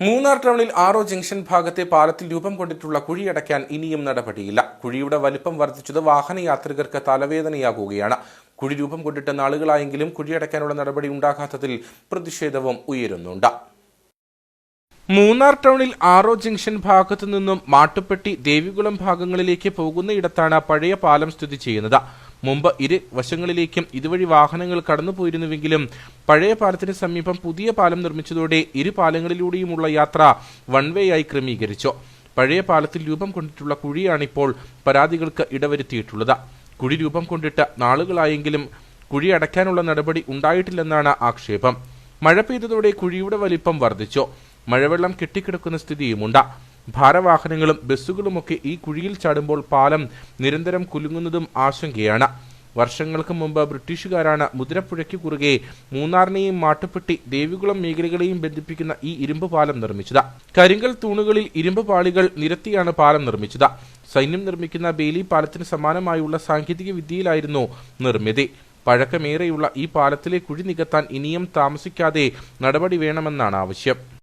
മൂന്നാർ ടൗണിൽ ആറോ ജംഗ്ഷൻ ഭാഗത്തെ പാലത്തിൽ രൂപം കൊണ്ടിട്ടുള്ള കുഴിയടയ്ക്കാൻ ഇനിയും നടപടിയില്ല. കുഴിയുടെ വലിപ്പം വർദ്ധിച്ചത് വാഹനയാത്രികർക്ക് തലവേദനയാകുകയാണ്. കുഴി രൂപം കൊണ്ടിട്ട് നാളുകളായെങ്കിലും കുഴിയടയ്ക്കാനുള്ള നടപടി ഉണ്ടാകാത്തതിൽ പ്രതിഷേധവും ഉയരുന്നുണ്ട്. മൂന്നാർ ടൗണിൽ ആറോ ജംഗ്ഷൻ ഭാഗത്തു നിന്നും മാട്ടുപ്പെട്ടി ദേവികുളം ഭാഗങ്ങളിലേക്ക് പോകുന്നയിടത്താണ് പഴയ പാലം സ്ഥിതി ചെയ്യുന്നത്. മുമ്പ് ഇരു വശങ്ങളിലേക്കും ഇതുവഴി വാഹനങ്ങൾ കടന്നുപോയിരുന്നുവെങ്കിലും പഴയ പാലത്തിന് സമീപം പുതിയ പാലം നിർമ്മിച്ചതോടെ ഇരു പാലങ്ങളിലൂടെയുമുള്ള യാത്ര വൺ വേ ആയി ക്രമീകരിച്ചു. പഴയ പാലത്തിൽ രൂപം കൊണ്ടിട്ടുള്ള കുഴിയാണിപ്പോൾ പരാതികൾക്ക് ഇടവരുത്തിയിട്ടുള്ളത്. കുഴി രൂപം കൊണ്ടിട്ട് നാളുകളായെങ്കിലും കുഴി അടയ്ക്കാനുള്ള നടപടി ഉണ്ടായിട്ടില്ലെന്നാണ് ആക്ഷേപം. മഴ പെയ്തതോടെ കുഴിയുടെ വലിപ്പം വർദ്ധിച്ചു. മഴവെള്ളം കെട്ടിക്കിടക്കുന്ന സ്ഥിതിയുമുണ്ട്. ഭാരവാഹനങ്ങളും ബസ്സുകളുമൊക്കെ ഈ കുഴിയിൽ ചാടുമ്പോൾ പാലം നിരന്തരം കുലുങ്ങുന്നതും ആശങ്കയാണ്. വർഷങ്ങൾക്ക് മുമ്പ് ബ്രിട്ടീഷുകാരാണ് മുതിരപ്പുഴയ്ക്ക് കുറുകെ മൂന്നാറിനെയും മാട്ടുപ്പെട്ടി ദേവികുളം മേഖലകളെയും ബന്ധിപ്പിക്കുന്ന ഈ ഇരുമ്പ് പാലം നിർമ്മിച്ചത്. കരിങ്കൽ തൂണുകളിൽ ഇരുമ്പ് പാളികൾ നിരത്തിയാണ് പാലം നിർമ്മിച്ചത്. സൈന്യം നിർമ്മിക്കുന്ന ബേലി പാലത്തിന് സമാനമായുള്ള സാങ്കേതിക വിദ്യയിലായിരുന്നു നിർമ്മിതി. പഴക്കമേറെയുള്ള ഈ പാലത്തിലെ കുഴി നികത്താൻ ഇനിയും താമസിക്കാതെ നടപടി വേണമെന്നാണ് ആവശ്യം.